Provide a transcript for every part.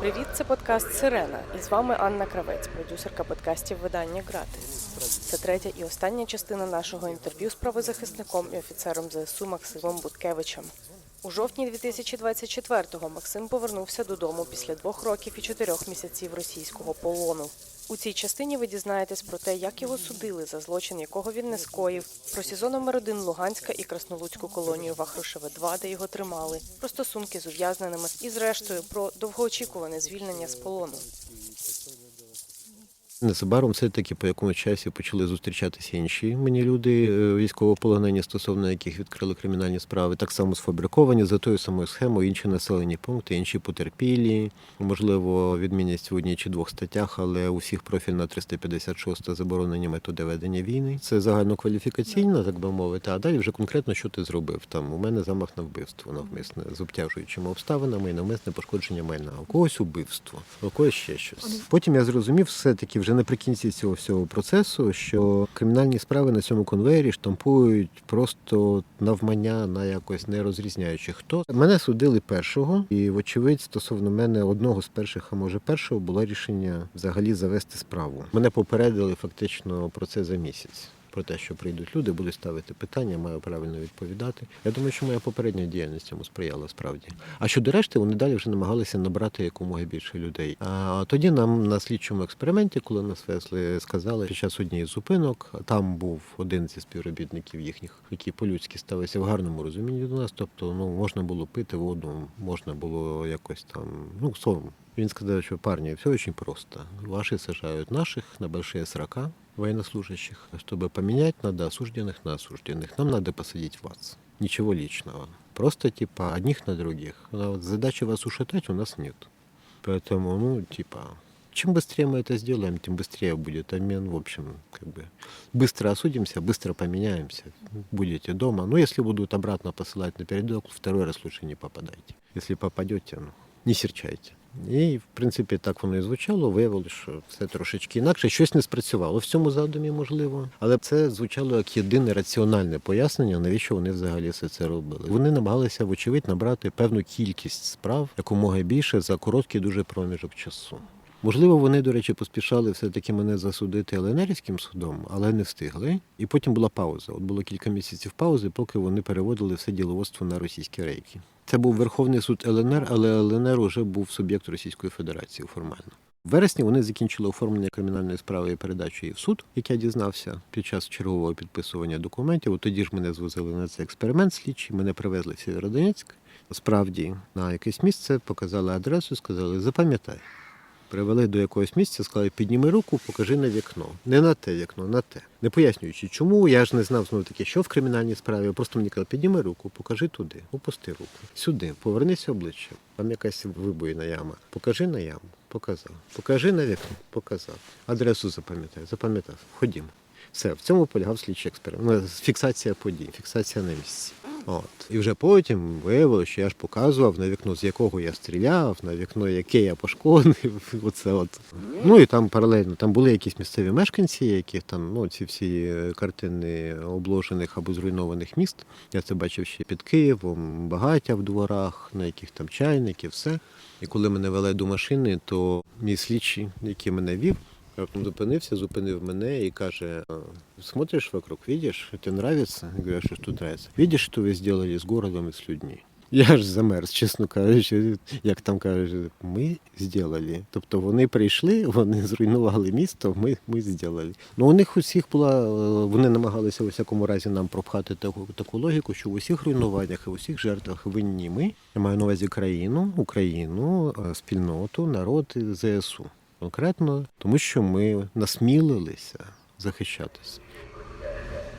Привіт, це подкаст Сирена. І з вами Анна Кравець, продюсерка подкастів видання Гратис. Це третя і остання частина нашого інтерв'ю з правозахисником і офіцером ЗСУ Максимом Буткевичем. У жовтні 2024-го Максим повернувся додому після двох років і чотирьох місяців російського полону. У цій частині ви дізнаєтесь про те, як його судили за злочин, якого він не скоїв, про СІЗО номер 1 Луганська і Краснолуцьку колонію Вахрушеве 2 де його тримали, про стосунки з ув'язненими і, зрештою, про довгоочікуване звільнення з полону. Незабаром все-таки по якомусь часі почали зустрічатися інші мені люди, е, військовополонені, стосовно яких відкрили кримінальні справи, так само сфабриковані за тою самою схемою, інші населені пункти, інші потерпілі. Можливо, відмінність в одній чи двох статтях, але у всіх профільна 356 заборонені методи ведення війни. Це загальнокваліфікаційна, так би мовити. А далі вже конкретно що ти зробив. Там у мене замах на вбивство навмисне з обтяжуючими обставинами і навмисне пошкодження майна. У когось убивство, у когось ще щось. Потім я зрозумів, все таки вже наприкінці цього всього процесу, що кримінальні справи на цьому конвеєрі штампують просто навмання на якось не розрізняючи хто. Мене судили першого, і вочевидь, стосовно мене одного з перших, а може першого, було рішення взагалі завести справу. Мене попередили фактично про це за місяць. Про те, що прийдуть люди, будуть ставити питання, маю правильно відповідати. Я думаю, що моя попередня діяльність цьому сприяла справді. А щодо решти, вони далі вже намагалися набрати якомога більше людей. А тоді нам на слідчому експерименті, коли нас везли, сказали під час однієї зупинок, там був один зі співробітників їхніх, які по-людськи ставилися в гарному розумінні до нас. Тобто, ну можна було пити воду, можна було якось там, ну словом. Він сказав, що парні, все очень просто. Ваши сажают наших на большие срока, военнослужащих. Чтобы поменять, надо осужденных на осужденных. Нам надо посадить вас. Ничего личного. Просто типа одних на других. А вот задачи вас ушатать у нас нет. Поэтому, ну, типа, чем быстрее мы это сделаем, тем быстрее будет обмен. В общем, как бы быстро осудимся, быстро поменяемся. Будете дома. Но если будут обратно посылать на передок, второй раз лучше не попадайте. Если попадете, ну, не серчайте. І, в принципі, так воно і звучало. Виявилося, що все трошечки інакше. Щось не спрацювало в цьому задумі, можливо. Але це звучало як єдине раціональне пояснення, навіщо вони взагалі все це робили. Вони намагалися, вочевидь, набрати певну кількість справ якомога більше за короткий дуже проміжок часу. Можливо, вони, до речі, поспішали все-таки мене засудити ЛНРівським судом, але не встигли. І потім була пауза. От було кілька місяців паузи, поки вони переводили все діловодство на російські рейки. Це був Верховний суд ЛНР, але ЛНР уже був суб'єкт Російської Федерації формально. В вересні вони закінчили оформлення кримінальної справи і передачу її в суд, як я дізнався під час чергового підписування документів. От тоді ж мене звозили на цей експеримент слідчі, мене привезли в Сєвєродонецьк. Справді на якесь місце показали адресу, сказали, запам'ятай. Привели до якогось місця, сказали, підніми руку, покажи на вікно. Не на те вікно, на те. Не пояснюючи, чому, я ж не знав знову таки, що в кримінальній справі. Просто мені казали, підніми руку, покажи туди, опусти руку. Сюди, повернися обличчям. Там якась вибоїна яма. Покажи на яму, показав. Покажи на вікно, показав. Адресу запам'ятай, запам'ятав. Ходімо. Все, в цьому полягав слідчий експеримент. Ну, Фіксація подій, фіксація на місці. От. І вже потім виявилося, що я ж показував на вікно, з якого я стріляв, на вікно, яке я пошкодив. Оце от. Ну і там паралельно там були якісь місцеві мешканці, яких там ну, ці всі е, картини обложених або зруйнованих міст. Я це бачив ще під Києвом, багаття в дворах, на яких там чайники, все. І коли мене вели до машини, то мій слідчий, який мене вів, Раптом зупинився, зупинив мене і каже: смотришь вокруг, видишь, это нравится? Я говорю, «А что ж тут нравится? Видишь, что вы сделали с городом и с людьми? Я ж замерз, чесно кажучи, як там кажуть, ми зробили. Тобто вони прийшли, вони зруйнували місто, ми, ми зробили. Ну у них усіх була, е, вони намагалися у всякому разі нам пропхати таку, таку логіку, що в усіх руйнуваннях і в усіх жертвах винні ми. Я маю на увазі країну, Україну, е, спільноту, народ і ЗСУ. Конкретно, тому що ми насмілилися захищатися.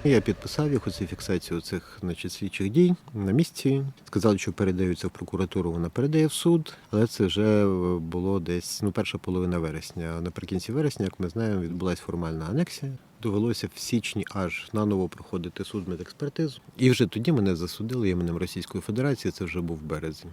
Я підписав їх оцю фіксацію цих значить, слідчих дій на місці. Сказали, що передаються в прокуратуру, вона передає в суд, але це вже було десь ну, перша половина вересня. Наприкінці вересня, як ми знаємо, відбулася формальна анексія. Довелося в січні аж наново проходити суд медекспертизу. І вже тоді мене засудили іменем Російської Федерації. Це вже був березень.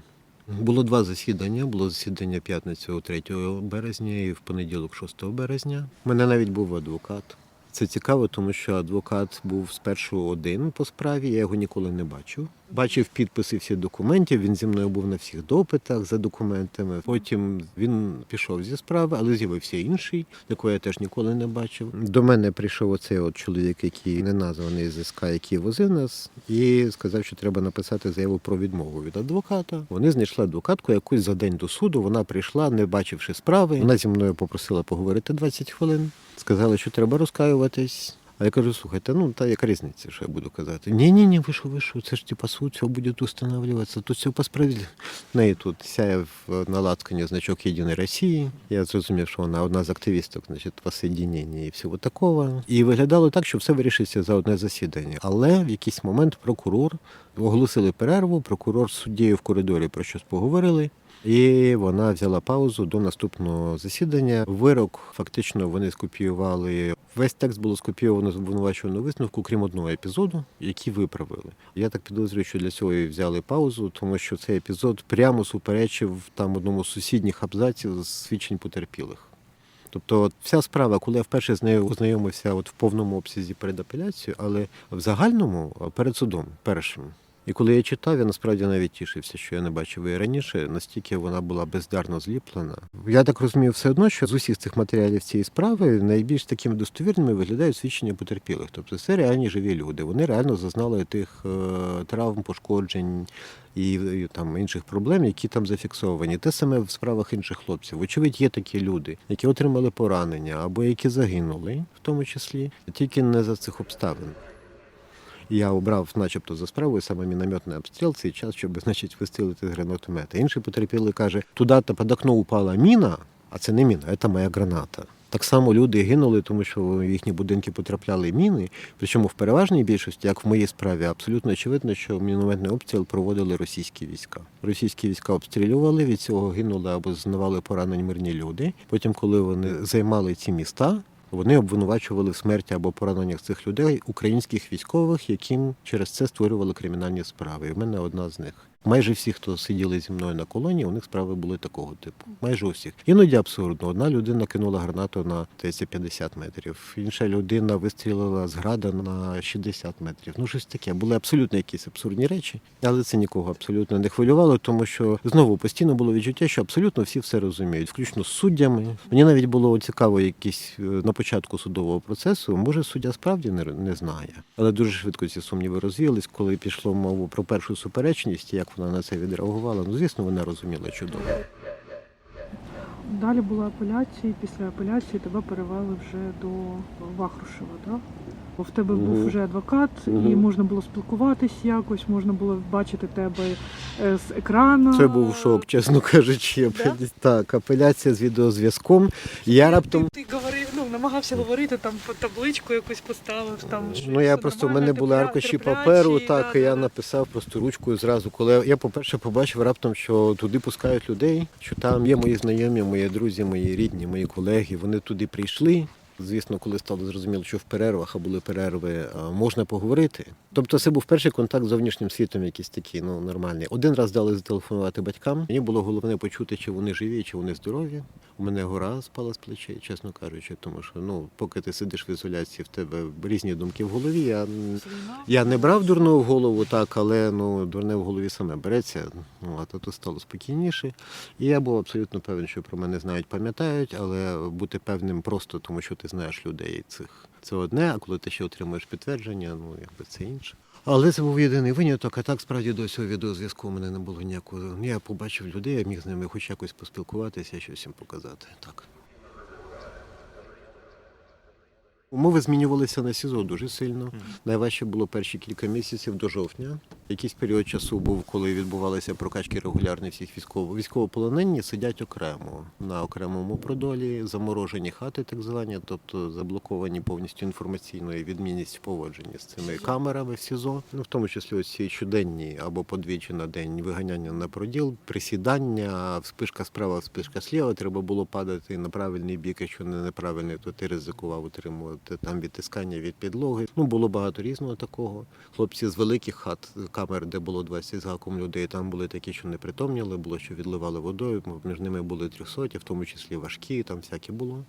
Було два засідання. Було засідання п'ятницю 3 березня і в понеділок 6 березня. У мене навіть був адвокат. Це цікаво, тому що адвокат був спершу один по справі, я його ніколи не бачив. Бачив підписи всіх документів. Він зі мною був на всіх допитах за документами. Потім він пішов зі справи, але з'явився інший, якого я теж ніколи не бачив. До мене прийшов оцей от чоловік, який не названий з який возив нас, і сказав, що треба написати заяву про відмову від адвоката. Вони знайшли адвокатку якусь за день до суду. Вона прийшла, не бачивши справи. Вона зі мною попросила поговорити 20 хвилин. Сказали, що треба розкаюватись. А я кажу, слухайте, ну та яка різниця, що я буду казати? Ні, ні, ви що, ви що, це ж типа суд, все буде устанавливатися, тут все по справедливості. Неї тут сяє в лацкані значок Єдиної Росії. Я зрозумів, що вона одна з активісток, значить, посоєдінення і всього такого. І виглядало так, що все вирішиться за одне засідання. Але в якийсь момент прокурор оголосили перерву, прокурор з суддєю в коридорі про щось поговорили. І вона взяла паузу до наступного засідання. Вирок фактично вони скопіювали. Весь текст було скопійовано з обвинувачуваного висновку, крім одного епізоду, який виправили. Я так підозрюю, що для цього і взяли паузу, тому що цей епізод прямо суперечив там одному з сусідніх абзаців з свідчень потерпілих. Тобто, вся справа, коли я вперше з нею ознайомився от в повному обсязі перед апеляцією, але в загальному перед судом першим. І коли я читав, я насправді навіть тішився, що я не бачив її раніше, настільки вона була бездарно зліплена. Я так розумію, все одно, що з усіх цих матеріалів цієї справи найбільш такими достовірними виглядають свідчення потерпілих. Тобто це реальні живі люди. Вони реально зазнали тих е, травм, пошкоджень і, там інших проблем, які там зафіксовані. Те саме в справах інших хлопців. Вочевидь, є такі люди, які отримали поранення або які загинули, в тому числі, тільки не за цих обставин. Я обрав, начебто, за справою саме мінометний обстріл цей час, щоб, значить, вистрілити з гранатомета. Інший потерпілий каже, туди-то під окно упала міна, а це не міна, це моя граната. Так само люди гинули, тому що в їхні будинки потрапляли міни. Причому в переважній більшості, як в моїй справі, абсолютно очевидно, що мінометний обстріл проводили російські війська. Російські війська обстрілювали, від цього гинули або зазнавали поранень мирні люди. Потім, коли вони займали ці міста, вони обвинувачували в смерті або пораненнях цих людей українських військових, яким через це створювали кримінальні справи. І в мене одна з них. Майже всі, хто сиділи зі мною на колоні, у них справи були такого типу. Майже у всіх. Іноді абсурдно. Одна людина кинула гранату на здається, 50 метрів, інша людина вистрілила з града на 60 метрів. Ну, щось таке. Були абсолютно якісь абсурдні речі, але це нікого абсолютно не хвилювало, тому що знову постійно було відчуття, що абсолютно всі все розуміють, включно з суддями. Мені навіть було цікаво, якісь е, на початку судового процесу. Може, суддя справді не, не знає, але дуже швидко ці сумніви розвіялись, коли пішло мову про першу суперечність, як вона на це відреагувала. Ну, звісно, вона розуміла чудово. Далі була апеляція, і після апеляції тебе перевели вже до Вахрушева, так? Бо в тебе був вже адвокат, і можна було спілкуватись якось, можна було бачити тебе е, з екрану. Це був шок, чесно кажучи. Да? Так, апеляція з відеозв'язком. Я раптом. Ти, ти говорив, ну намагався говорити там по табличку якусь поставив. Там Ну я просто в мене були аркуші паперу, так і я написав просто ручкою зразу. Коли я, по-перше, побачив раптом, що туди пускають людей, що там є мої знайомі, мої друзі, мої рідні, мої колеги. Вони туди прийшли. Звісно, коли стало зрозуміло, що в перервах, а були перерви, можна поговорити. Тобто, це був перший контакт з зовнішнім світом, якийсь такий, ну нормальний. Один раз дали зателефонувати батькам. Мені було головне почути, чи вони живі, чи вони здорові. У мене гора спала з плечей, чесно кажучи, тому що ну, поки ти сидиш в ізоляції, в тебе різні думки в голові. Я я не брав дурного в голову, так, але ну, дурне в голові саме береться. Ну, а то стало спокійніше. І я був абсолютно певен, що про мене знають, пам'ятають, але бути певним просто тому, що ти знаєш людей цих. Це одне, а коли ти ще отримуєш підтвердження, ну якби це інше. Але це був єдиний виняток, а так справді до цього відеозв'язку у мене не було ніякого. Ну, Я побачив людей, я міг з ними хоч якось поспілкуватися, щось їм показати. Так. Умови змінювалися на СІЗО дуже сильно. Найважче було перші кілька місяців до жовтня. Якийсь період часу був, коли відбувалися прокачки регулярні всіх військово військовополонені сидять окремо на окремому продолі, заморожені хати, так звані, тобто заблоковані повністю інформаційно і відмінність в поводженні з цими камерами в СІЗО. Ну в тому числі ось ці щоденні або подвічі на день виганяння на проділ, присідання, вспишка справа, вспишка сліва. Треба було падати на правильний бік, якщо не неправильний, то ти ризикував отримувати там відтискання від підлоги. Ну було багато різного такого. Хлопці з великих хат, камер, де було 20 з гаком людей, там були такі, що не притомніли, було, що відливали водою. Між ними були трьохсоті, в тому числі важкі, там всяке було.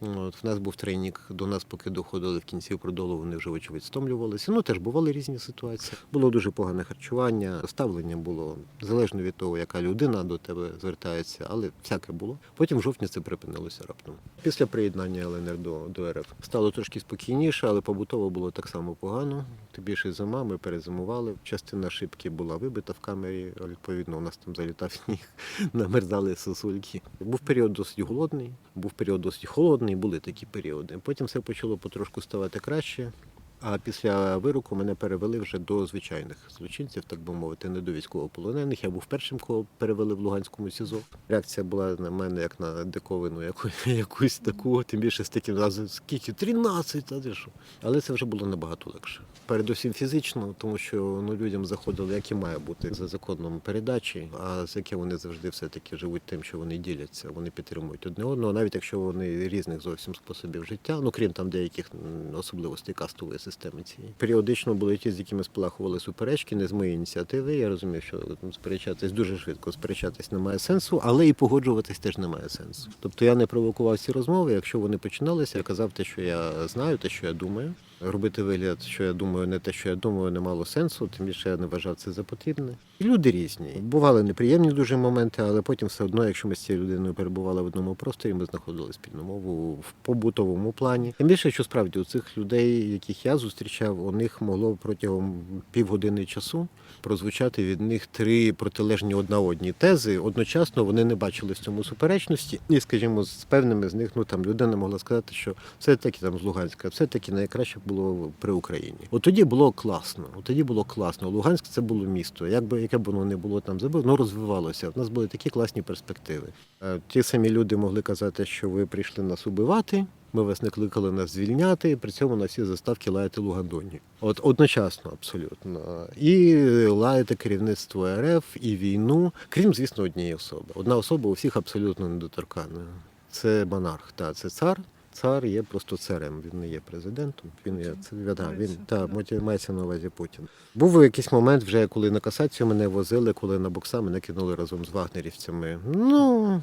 От, в нас був тренінг, до нас поки доходили в кінці продолу, вони вже вочевидь стомлювалися. Ну теж бували різні ситуації. Було дуже погане харчування, ставлення було залежно від того, яка людина до тебе звертається, але всяке було. Потім в жовтні це припинилося раптом. Після приєднання ЛНР до, до РФ стало трошки спокійніше, але побутово було так само погано. Тим більше зима, ми перезимували. Частина шибки була вибита в камері. Відповідно, у нас там залітав сніг, намерзали сосульки. Був період досить голодний, був період досить холодний, були такі періоди. Потім все почало потрошку ставати краще. А після вироку мене перевели вже до звичайних злочинців, так би мовити, не до військовополонених. Я був першим, кого перевели в Луганському СІЗО. Реакція була на мене як на диковину, яку, якусь таку, тим більше з таким разом скільки 13, та що. Але це вже було набагато легше. Передусім фізично, тому що ну, людям заходили, як і має бути за законом передачі, а з яке вони завжди все-таки живуть тим, що вони діляться, вони підтримують одне одного, навіть якщо вони різних зовсім способів життя, ну крім там деяких особливостей кастової системи цієї. Періодично були ті, з якими спалахували суперечки, не з моєї ініціативи. Я розумів, що там, сперечатись дуже швидко, сперечатись немає сенсу, але і погоджуватись теж немає сенсу. Тобто я не провокував ці розмови. Якщо вони починалися, я казав те, що я знаю, те, що я думаю. Робити вигляд, що я думаю, не те, що я думаю, не мало сенсу, тим більше я не вважав це за потрібне. Люди різні. Бували неприємні дуже моменти, але потім все одно, якщо ми з цією людиною перебували в одному просторі, ми знаходили спільну мову в побутовому плані. Тим більше, що справді у цих людей, яких я зустрічав, у них могло протягом півгодини часу прозвучати від них три протилежні одна одній тези. Одночасно вони не бачили в цьому суперечності. І, скажімо, з певними з них, ну там людина могла сказати, що все таки там з Луганська, все таки найкраще було при Україні. От тоді було класно. От тоді було класно. Луганськ це було місто. Якби яке б воно не було там забив, воно розвивалося. У нас були такі класні перспективи. Е, Ті самі люди могли казати, що ви прийшли нас убивати. Ми вас не кликали нас звільняти, при цьому на всі заставки лаяти Лугандоні. От одночасно, абсолютно. І лаяти керівництво РФ і війну, крім, звісно, однієї особи. Одна особа у всіх абсолютно недоторкана. Це монарх, та це цар. Цар є просто царем. Він не є президентом. Він є це да, він та мається на увазі Путін. Був якийсь момент, вже коли на касацію мене возили, коли на бокса мене кинули разом з вагнерівцями. Ну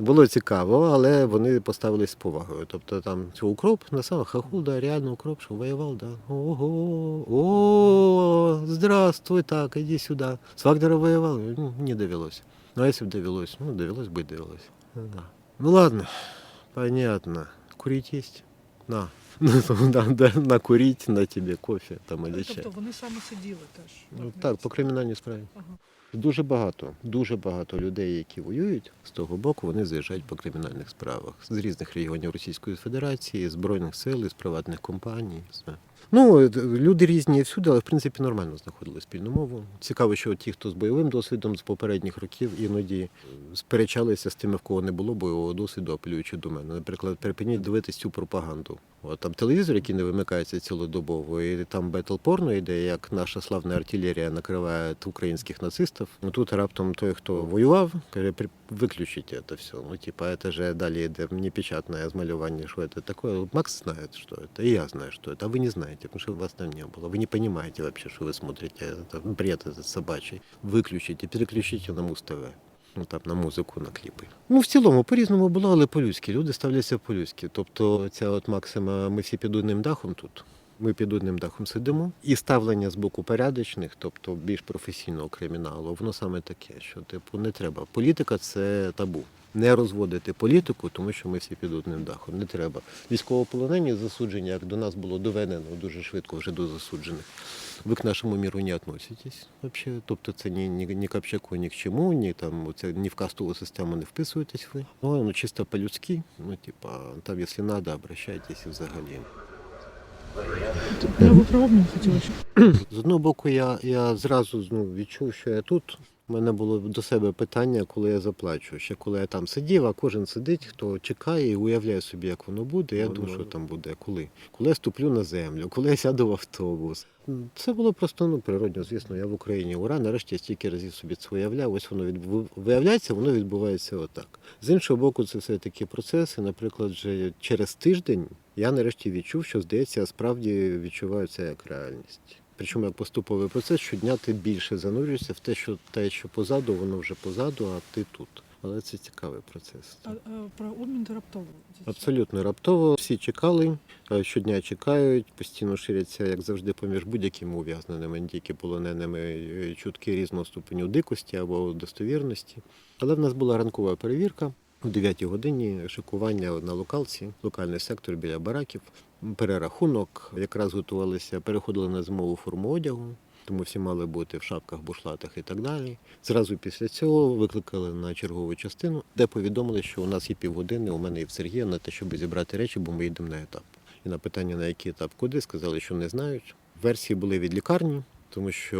було цікаво, але вони поставились з повагою. Тобто там укроп, на самом хахул, да, реально укроп, що воював, да. Ого, о, здравствуй, так, іди сюди. З Вагнером воював? Ну, не довелось. Ну, а якщо б довелось, ну, довелось би довелось. Да. Ну ладно, понятно. Курить есть? На. Ну, да, да, накурить на тебе кофе там или чай. Тобто вони саме сиділи теж. Ну, так, по кримінальній справі. Ага. Дуже багато, дуже багато людей, які воюють з того боку, вони заїжджають по кримінальних справах з різних регіонів Російської Федерації, збройних сил, з приватних компаній. з- Ну, люди різні всюди, але в принципі нормально знаходили спільну мову. Цікаво, що ті, хто з бойовим досвідом з попередніх років, іноді е, сперечалися з тими, в кого не було бойового досвіду, апелюючи до мене. Наприклад, припиніть дивитись цю пропаганду. От там телевізор, який не вимикається цілодобово, і там бетл порно йде, як наша славна артилерія накриває українських нацистів. Ну тут раптом той, хто воював, каже, «При- виключіть це все. Ну, типа, це же далі йде непечатне змалювання, що це таке. Макс знає, що це, і я знаю, що це, а ви не знаєте, тому что вас там не было. Ви не розумієте вообще, що ви смотрите, Это бред этот собачий. Виключите, переключите на Муз-ТВ. Ну там на музику, на кліпи. Ну в цілому по-різному було, але по-людськи. Люди ставляться по-людськи. Тобто, ця от максима, ми всі під одним дахом тут. Ми під одним дахом сидимо, і ставлення з боку порядочних, тобто більш професійного криміналу, воно саме таке, що типу не треба. Політика це табу. Не розводити політику, тому що ми всі під одним дахом. Не треба. Військовополонені засудження, як до нас було доведено дуже швидко вже до засуджених. Ви к нашому міру не относитесь вообще. Тобто це ні, ні, ні к ні к чому, ні там це ні в кастову систему не вписуєтесь ви. Ну, ну чисто по-людськи, ну типа, там, якщо треба, обращайтесь взагалі. Я би про обмін хотіла ще. З одного боку, я, я зразу ну, відчув, що я тут. У мене було до себе питання, коли я заплачу. Ще коли я там сидів, а кожен сидить, хто чекає і уявляє собі, як воно буде. Я думаю, що там буде, коли. Коли я ступлю на землю, коли я сяду в автобус. Це було просто ну, природньо, звісно, я в Україні. Ура, нарешті я стільки разів собі це уявляв. Ось воно відбу... виявляється, воно відбувається отак. З іншого боку, це все такі процеси. Наприклад, вже через тиждень я нарешті відчув, що здається, я справді відчуваю це як реальність. Причому як поступовий процес щодня ти більше занурюєшся в те, що те, що позаду, воно вже позаду, а ти тут. Але це цікавий процес. А, е, про обмін раптово. Абсолютно раптово. Всі чекали, е, щодня чекають, постійно ширяться, як завжди, поміж будь-якими ув'язненими, не тільки полоненими е, чутки різного ступеню дикості або достовірності. Але в нас була ранкова перевірка. О 9 годині шикування на локалці, локальний сектор біля бараків, перерахунок. Якраз готувалися, переходили на зимову форму одягу, тому всі мали бути в шапках, бушлатах і так далі. Зразу після цього викликали на чергову частину, де повідомили, що у нас є півгодини, у мене і в Сергія на те, щоб зібрати речі, бо ми йдемо на етап. І на питання, на який етап куди, сказали, що не знають. Версії були від лікарні, тому що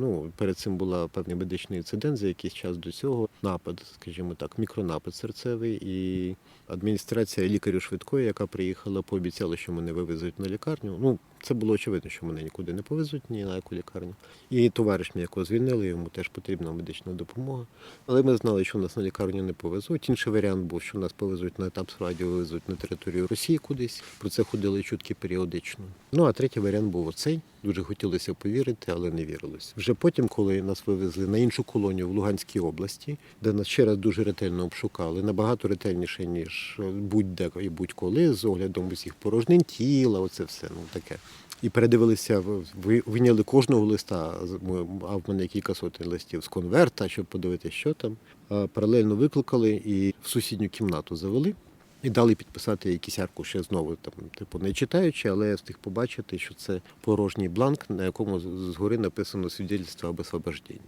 ну, перед цим була певний медичний інцидент за якийсь час до цього. Напад, скажімо так, мікронапад серцевий, і адміністрація лікарю швидкої, яка приїхала, пообіцяла, що мене вивезуть на лікарню. Ну, це було очевидно, що мене нікуди не повезуть, ні на яку лікарню. І товариш мій, якого звільнили, йому теж потрібна медична допомога. Але ми знали, що нас на лікарню не повезуть. Інший варіант був, що нас повезуть на етап радіо, вивезуть на територію Росії кудись. Про це ходили чутки періодично. Ну а третій варіант був оцей. Дуже хотілося повірити, але не вірилось. Вже потім, коли нас вивезли на іншу колонію в Луганській області, де нас ще раз дуже ретельно обшукали, набагато ретельніше ніж будь-де і будь-коли, з оглядом усіх порожнин тіла, оце все ну таке. І передивилися, ви- вийняли кожного листа, а в мене кілька сотень листів з конверта, щоб подивитися, що там. Паралельно викликали і в сусідню кімнату завели. І дали підписати якісь аркуші знову, там, типу, не читаючи, але я встиг побачити, що це порожній бланк, на якому згори написано свідчення об освобожденні.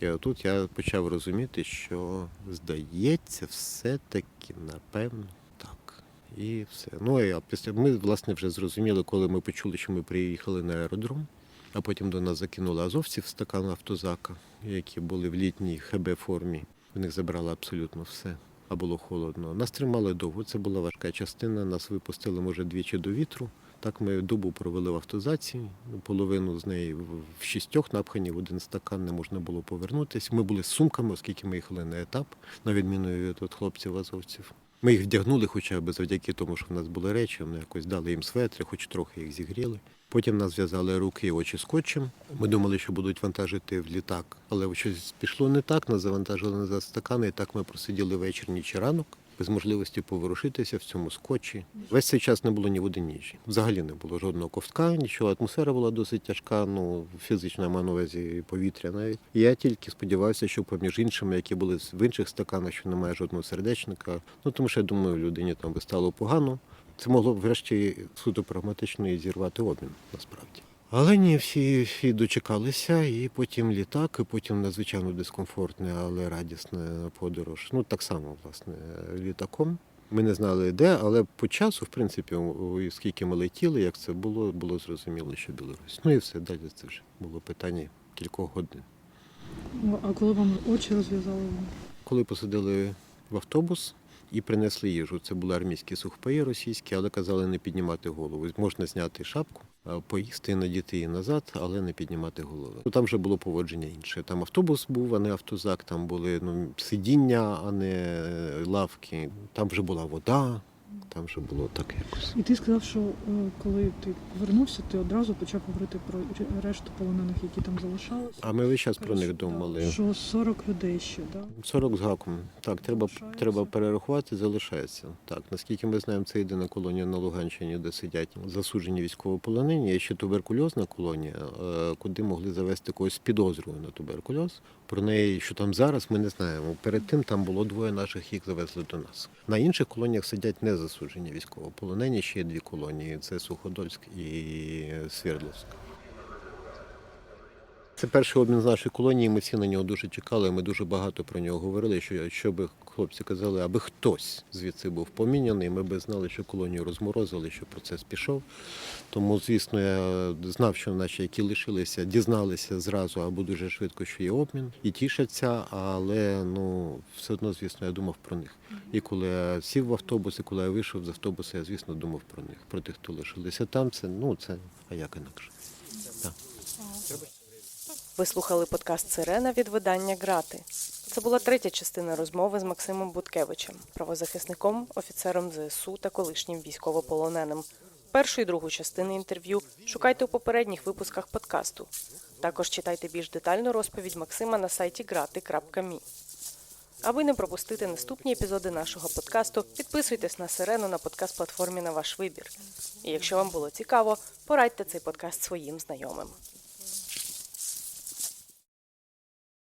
І отут я почав розуміти, що здається, все-таки напевно так. І все. Ну і після ми власне вже зрозуміли, коли ми почули, що ми приїхали на аеродром, а потім до нас закинули азовців стакан автозака, які були в літній ХБ формі. В них забрали абсолютно все. А було холодно. Нас тримали довго. Це була важка частина. Нас випустили, може, двічі до вітру. Так ми добу провели в автозаці. Половину з неї в- шістьох напхані в один стакан не можна було повернутися. Ми були з сумками, оскільки ми їхали на етап, на відміну від от хлопців азовців. Ми їх вдягнули хоча б завдяки тому, що в нас були речі, вони якось дали їм светри, хоч трохи їх зігріли. Потім нас зв'язали руки і очі скотчем. Ми думали, що будуть вантажити в літак, але щось пішло не так. Нас завантажили на стакани, і так ми просиділи вечір ніч і ранок. Без можливості поворушитися в цьому скотчі. Весь цей час не було ні води, ні їжі. Взагалі не було жодного ковтка, нічого. Атмосфера була досить тяжка, ну фізична маю на увазі повітря навіть. Я тільки сподівався, що поміж іншими, які були в інших стаканах, що немає жодного сердечника. Ну тому що я думаю, людині там би стало погано. Це могло врешті суто прагматично і зірвати обмін насправді. Але ні, всі, всі дочекалися, і потім літак, і потім надзвичайно дискомфортне, але радісне подорож. Ну так само, власне, літаком. Ми не знали де, але по часу, в принципі, скільки ми летіли, як це було, було зрозуміло, що Білорусь. Ну і все, далі це вже було питання кількох годин. Ну, А коли вам очі розв'язали? Коли посадили в автобус і принесли їжу, це були армійські сухпаї російські, але казали не піднімати голову. Можна зняти шапку, поїсти і надіти її назад, але не піднімати голови. Ну, там вже було поводження інше. Там автобус був, а не автозак, там були ну, сидіння, а не е, лавки. Там вже була вода, там вже було так якось. І ти сказав, що е, коли ти повернувся, ти одразу почав говорити про решту полонених, які там залишалися. А ми весь час про них думали. Що 40 людей ще, да? 40 з гаком. Так, треба, Залишається. треба перерахувати, залишається. Так, наскільки ми знаємо, це єдина колонія на Луганщині, де сидять засуджені військовополонені. Є ще туберкульозна колонія, е, куди могли завести когось з підозрою на туберкульоз. Про неї, що там зараз, ми не знаємо. Перед тим там було двоє наших, їх завезли до нас. На інших колоніях сидять не засуджені військовополонені. Ще є дві колонії: це Суходольськ і Свердловськ. Це перший обмін з нашої колонії. Ми всі на нього дуже чекали. Ми дуже багато про нього говорили. Що що би хлопці казали, аби хтось звідси був поміняний, ми би знали, що колонію розморозили, що процес пішов. Тому, звісно, я знав, що наші, які лишилися, дізналися зразу або дуже швидко, що є обмін, і тішаться, але ну все одно, звісно, я думав про них. І коли я сів в автобус, і коли я вийшов з автобуса, я звісно думав про них, про тих, хто лишилися там. Це ну це а як інакше. Так. Ви слухали подкаст Сирена від видання Грати. Це була третя частина розмови з Максимом Буткевичем, правозахисником, офіцером ЗСУ та колишнім військовополоненим. Першу і другу частини інтерв'ю шукайте у попередніх випусках подкасту. Також читайте більш детальну розповідь Максима на сайті grati.me. Аби не пропустити наступні епізоди нашого подкасту, підписуйтесь на сирену на подкаст-платформі на ваш вибір. І якщо вам було цікаво, порадьте цей подкаст своїм знайомим.